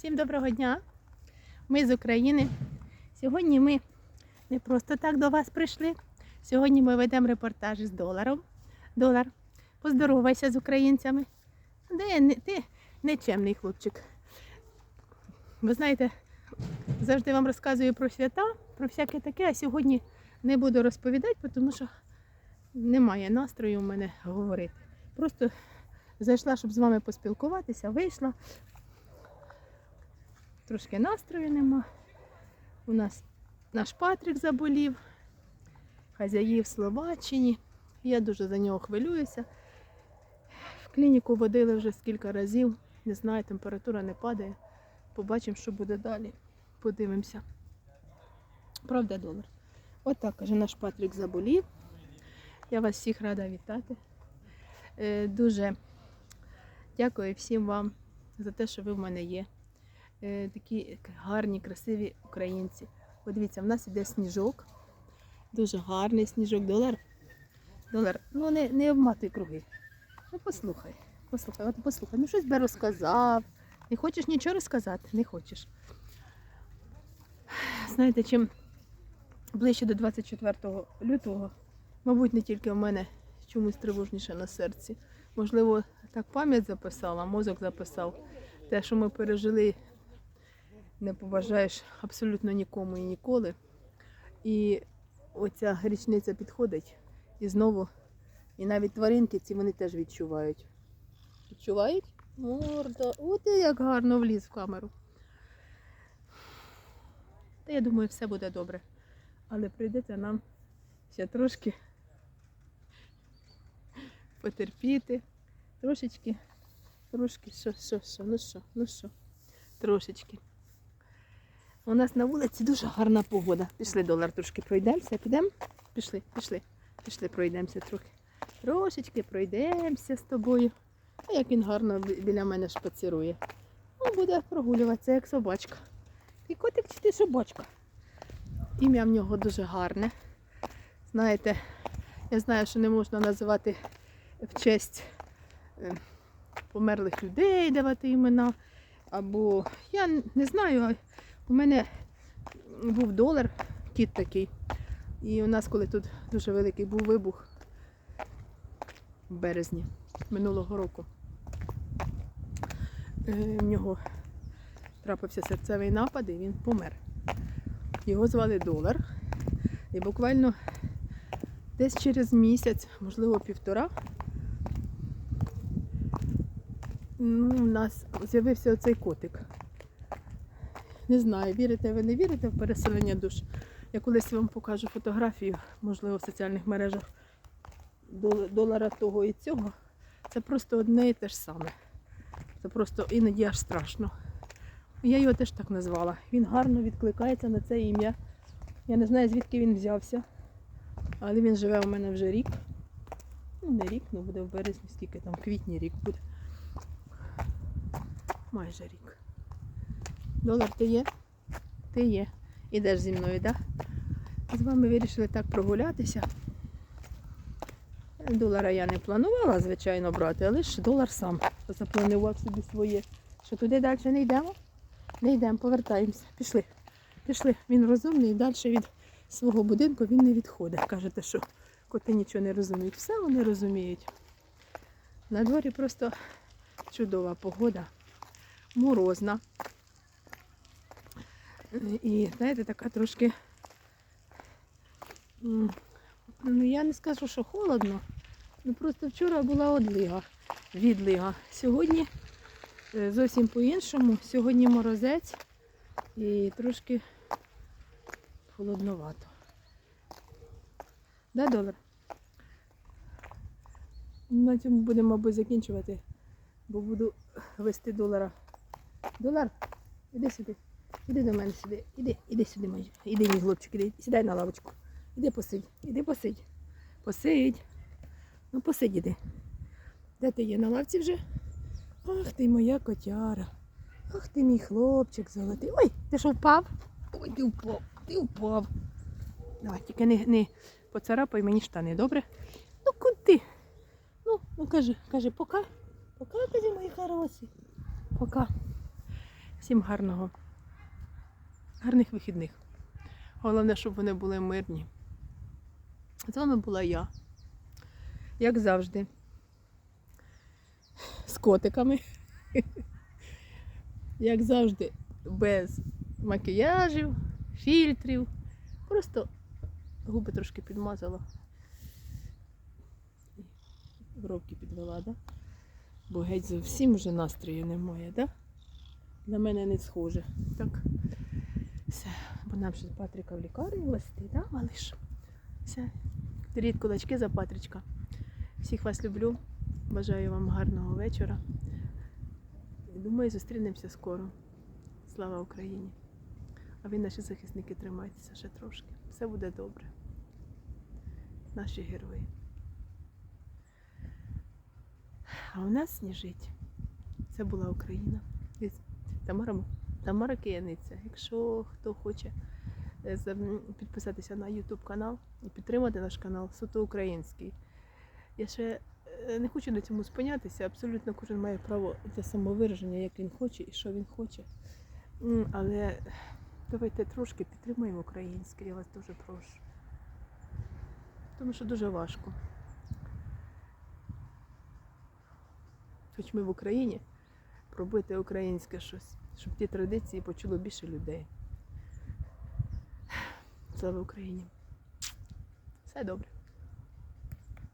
Всім доброго дня! Ми з України. Сьогодні ми не просто так до вас прийшли. Сьогодні ми ведемо репортаж з доларом. Долар, поздоровайся з українцями. Де ти нечемний хлопчик. Ви знаєте, завжди вам розказую про свята, про всяке таке, а сьогодні не буду розповідати, тому що немає настрою у мене говорити. Просто зайшла, щоб з вами поспілкуватися, вийшла. Трошки настрою нема. У нас наш Патрік заболів, хазяї в Словаччині. Я дуже за нього хвилююся. В клініку водили вже скільки разів. Не знаю, температура не падає. Побачимо, що буде далі. Подивимося. Правда, долар. Отак, каже, наш Патрік заболів. Я вас всіх рада вітати. Е, Дуже дякую всім вам за те, що ви в мене є. Е, Такі гарні, красиві українці. Подивіться, в нас іде сніжок. Дуже гарний сніжок. Долар. Долар. Ну не, не обматуй круги. Ну послухай. Послухай, от послухай. Ну щось би розказав. Не хочеш нічого розказати? Не хочеш. Знаєте, чим ближче до 24 лютого, мабуть, не тільки в мене чомусь тривожніше на серці. Можливо, так пам'ять записала, мозок записав. Те, що ми пережили, не побажаєш абсолютно нікому і ніколи. І оця річниця підходить і знову, і навіть тваринки ці вони теж відчувають. Відчувають? Морда. От як гарно вліз в камеру. Та я думаю, все буде добре. Але прийдеться нам ще трошки потерпіти. Трошечки, трошки, що, що, що, ну що, ну що, трошечки. У нас на вулиці дуже гарна погода. Пішли долар трошки пройдемося, підемо? Пішли, пішли, пішли, пройдемося трохи. Трошечки пройдемося з тобою. А як він гарно біля мене шпацірує. Ну, буде прогулюватися, як собачка. Ти котик чи ти собачка? Ім'я в нього дуже гарне. Знаєте, я знаю, що не можна називати в честь е, померлих людей, давати імена. Або я не знаю, у мене був долар, кіт такий. І у нас, коли тут дуже великий був вибух в березні минулого року, е, в нього трапився серцевий напад і він помер. Його звали Долар. І буквально десь через місяць, можливо, півтора, ну, у нас з'явився оцей котик. Не знаю, вірите ви не вірите в переселення душ. Я колись вам покажу фотографію, можливо, в соціальних мережах долара того і цього. Це просто одне і те ж саме. Це просто іноді аж страшно. Я його теж так назвала. Він гарно відкликається на це ім'я. Я не знаю, звідки він взявся. Але він живе у мене вже рік. Ну, не рік, ну буде в березні, скільки там, в квітні рік буде. Майже рік. Долар ти є? Ти є. Ідеш зі мною, так? Да? З вами вирішили так прогулятися. Долара я не планувала, звичайно, брати, але ж долар сам запланував собі своє. Що туди далі не йдемо? Не йдемо, повертаємося. Пішли. Пішли. Він розумний, і далі від свого будинку він не відходить. Кажете, що коти нічого не розуміють. Все вони розуміють. На дворі просто чудова погода, морозна. І, знаєте, така трошки. Ну, я не скажу, що холодно. Ну просто вчора була одлига, відлига. Сьогодні е, зовсім по-іншому. Сьогодні морозець і трошки холодновато. Да, долар? На цьому будемо, мабуть, закінчувати, бо буду вести долара. Долар, іди сюди. Іди до мене сюди. Іди, іди сюди, мій. Іди, мій хлопчик, іди. Сідай на лавочку. Іди посидь, іди посидь. Посидь. Ну посидь іди. Де ти є на лавці вже? Ах ти моя котяра. Ах ти мій хлопчик золотий. Ой, ти що впав? Ой, ти впав, ти впав. Давай, тільки не, не поцарапай мені штани, добре? Ну куди? Ну, ну кажи, кажи, пока. Пока, кажи, мої хороші. Пока. Всім гарного, гарних вихідних. Головне, щоб вони були мирні. З вами була я, як завжди, з котиками. Як завжди, без макіяжів, фільтрів. Просто губи трошки підмазала. Бровки підвела, да? Бо геть зовсім вже настрою немає, да? На мене не схоже. Так. Все. Бо нам ще Патріка в лікарні вести, да, малиш? Все. Тріть кулачки за Патрічка. Всіх вас люблю. Бажаю вам гарного вечора. Думаю, зустрінемося скоро. Слава Україні! А ви, наші захисники, тримайтеся ще трошки. Все буде добре. Наші герої. А у нас сніжить. Це була Україна. Тамара, Тамара Кияниця. Якщо хто хоче е, підписатися на YouTube канал і підтримати наш канал, суто український. Я ще е, не хочу на цьому спинятися. Абсолютно кожен має право для самовираження, як він хоче і що він хоче. Але давайте трошки підтримаємо українське, я вас дуже прошу. Тому що дуже важко. Хоч ми в Україні пробити українське щось, щоб ті традиції почуло більше людей. Слава Україні! Все добре.